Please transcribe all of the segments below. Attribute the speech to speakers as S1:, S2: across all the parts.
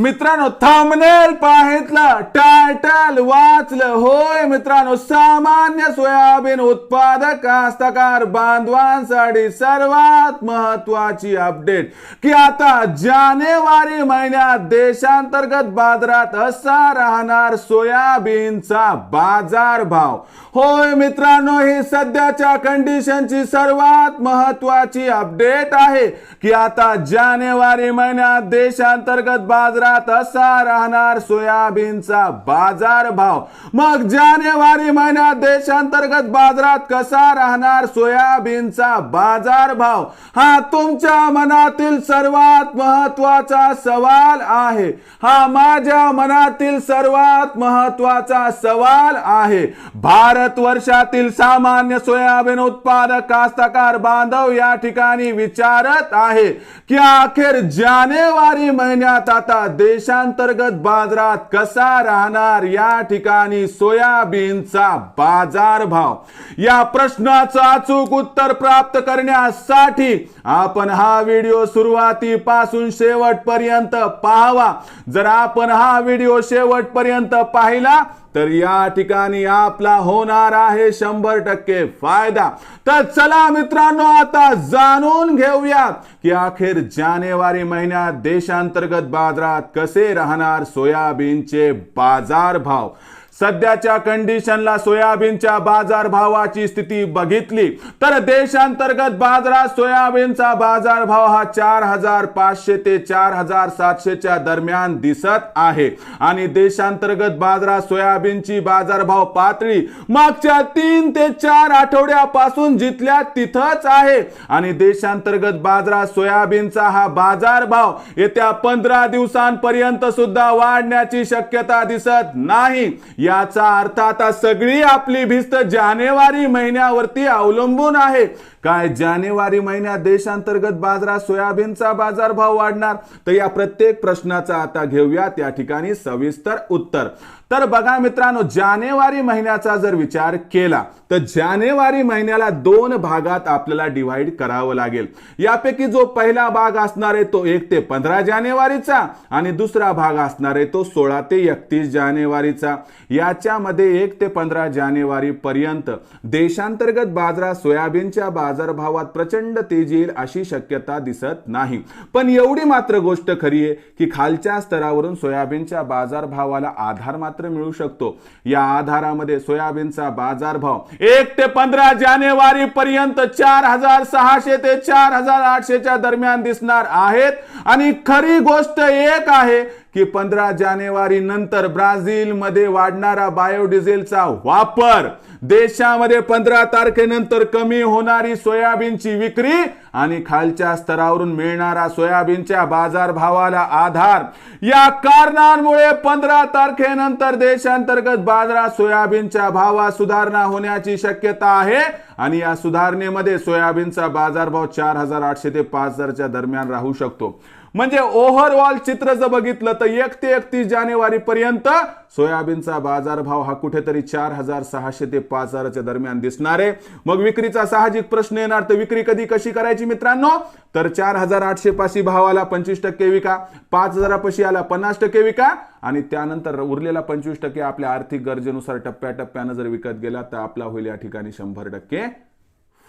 S1: मित्रांनो थांबनेल पाहितलं टायटल वाचलं. होय मित्रांनो सामान्य सोयाबीन उत्पादक कास्तकार बांधवांसाठी सर्वात महत्वाची अपडेट की आता जानेवारी महिन्यात देशांतर्गत बाजारात असा राहणार सोयाबीनचा बाजार भाव होय मित्रांनो ही सध्याच्या कंडिशनची सर्वात महत्वाची अपडेट आहे. की आता जानेवारी महिन्यात देशांतर्गत बाजारात असा राहणार सोयाबीनचा बाजार भाव. मग जानेवारी महिन्यात देशांतर्गत बाजारात कसा राहणार सोयाबीनचा बाजार भाव? हा तुमच्या मनातील सर्वात महत्त्वाचा सवाल आहे. हा माझ्या मनातील सर्वात महत्त्वाचा सवाल आहे. भारत वर्षातील सामान्य सोयाबीन उत्पादक कास्तकार बांधव या ठिकाणी विचारत आहे की अखेर जानेवारी महिन्यात आता देशांतर्गत बाजारात कसा राहणार या ठिकाणी सोयाबीनचा बाजार भाव या प्रश्नाचं अचूक उत्तर प्राप्त करण्यासाठी आपण हा व्हिडिओ सुरुवातीपासून शेवटपर्यंत पाहावा. जर आपण हा व्हिडिओ शेवटपर्यंत पाहिला तर या ठिकाणी आपला होणार आहे शंभर टक्के फायदा. तर चला मित्रांनो आता जाणून घेऊया की अखेर जानेवारी महिन्यात देशांतर्गत बाजारात कसे राहणार सोयाबीनचे बाजार भाव सध्याच्या कंडिशनला सोयाबीनच्या बाजार भावाची स्थिती बघितली. तर देशांतर्गत बाजारात सोयाबीनचा बाजार भाव हा चार हजार पाचशे ते चार हजार सातशेच्या दरम्यान दिसत आहे. आणि देशांतर्गत बाजारात सोयाबीनची बाजारभाव पातळी मागच्या तीन ते चार आठवड्यापासून जिथल्या तिथंच आहे. आणि देशांतर्गत बाजारात सोयाबीनचा हा बाजारभाव येत्या पंधरा दिवसांपर्यंत सुद्धा वाढण्याची शक्यता दिसत नाही. याचा अर्थ आता सगळी आपली भिस्त जानेवारी महिन्यावरती अवलंबून आहे. काय जानेवारी महिन्यात देशांतर्गत बाजारात सोयाबीनचा बाजारभाव वाढणार? तर या प्रत्येक प्रश्नाचा आता घेऊया. त्या ठिकाणी सविस्तर उत्तर. तर बघा मित्रांनो जानेवारी महिन्याचा जर विचार केला तर जानेवारी महिन्याला दोन भागात आपल्याला डिव्हाइड करावं लागेल. यापैकी जो पहिला भाग असणार आहे तो एक ते पंधरा जानेवारीचा आणि दुसरा भाग असणार आहे तो सोळा ते एकतीस जानेवारीचा. याच्यामध्ये एक ते पंधरा जानेवारी पर्यंत देशांतर्गत बाजारात सोयाबीनच्या बाजारभावात प्रचंड तेजी येईल अशी शक्यता दिसत नाही. पण एवढी मात्र गोष्ट खरी आहे की खालच्या स्तरावरून सोयाबीनच्या बाजारभावाला आधार मात्र मिळू शकतो. या आधारामध्ये सोयाबीनचा बाजारभाव एक ते पंधरा जानेवारी पर्यंत चार हजार सहाशे ते चार हजार आठशेच्या दरम्यान दिसणार आहेत. आणि खरी गोष्ट एक आहे की पंधरा जानेवारी नंतर ब्राझील मध्ये वाढणारा बायोडिझेलचा वापर. देशामध्ये पंधरा तारखेनंतर कमी होणारी सोयाबीनची विक्री आणि खालच्या स्तरावरून मिळणारा सोयाबीनच्या बाजारभावाला आधार. या कारणांमुळे पंधरा तारखेनंतर देशांतर्गत बाजारात सोयाबीनच्या भावात सुधारणा होण्याची शक्यता आहे आणि या सुधारणेमध्ये सोयाबीनचा बाजारभाव चार हजार आठशे ते पाच हजारच्या दरम्यान राहू शकतो. म्हणजे ओव्हरऑल चित्र जर बघितलं तर एक ते एकतीस जानेवारी पर्यंत सोयाबीनचा बाजारभाव हा कुठेतरी चार हजार सहाशे ते पाच हजाराच्या दरम्यान दिसणार आहे. मग विक्रीचा साहजिक प्रश्न येणार तर विक्री कधी कशी करायची मित्रांनो? तर चार हजार आठशे पाशी भाव आला पंचवीस टक्के विका पाच हजारापाशी आला पन्नास टक्के विका आणि त्यानंतर उरलेला पंचवीस टक्के आपल्या आर्थिक गरजेनुसार टप्प्याटप्प्यानं जर विकत गेला तर आपला होईल या ठिकाणी शंभर टक्के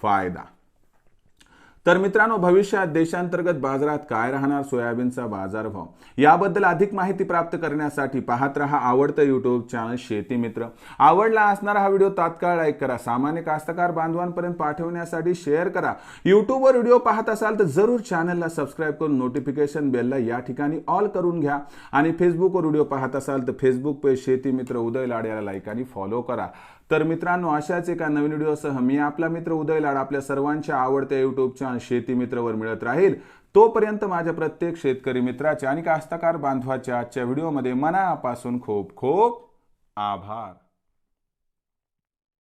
S1: फायदा. तर मित्रांनो भविष्यात देशांतर्गत बाजारात काय राहणार? सोयाबीनचा बाजारभाव. याबद्दल अधिक माहिती प्राप्त करण्यासाठी पाहत रहा आवडतं युट्यूब चॅनल शेती मित्र. आवडला असणारा हा व्हिडिओ तात्काळ लाईक करा. सामान्य कास्तकार बांधवांपर्यंत पाठवण्यासाठी शेअर करा. युट्यूबवर व्हिडिओ पाहत असाल तर जरूर चॅनलला सबस्क्राईब करून नोटिफिकेशन बेलला या ठिकाणी ऑल करून घ्या. आणि फेसबुकवर व्हिडिओ पाहत असाल तर फेसबुक पेज शेती मित्र उदय लाड याला लाईक आणि फॉलो करा. तर मित्रांनो अशाच एका नवीन व्हिडिओसह मी आपला मित्र उदय लाड आपल्या सर्वांच्या आवडत्या युट्यूब चॅनल शेती मित्रवर मिळत राहील तोपर्यंत माझ्या प्रत्येक शेतकरी मित्राच्या आणि कास्तकार बांधवाच्या आजच्या व्हिडिओमध्ये मनापासून खूप खूप आभार.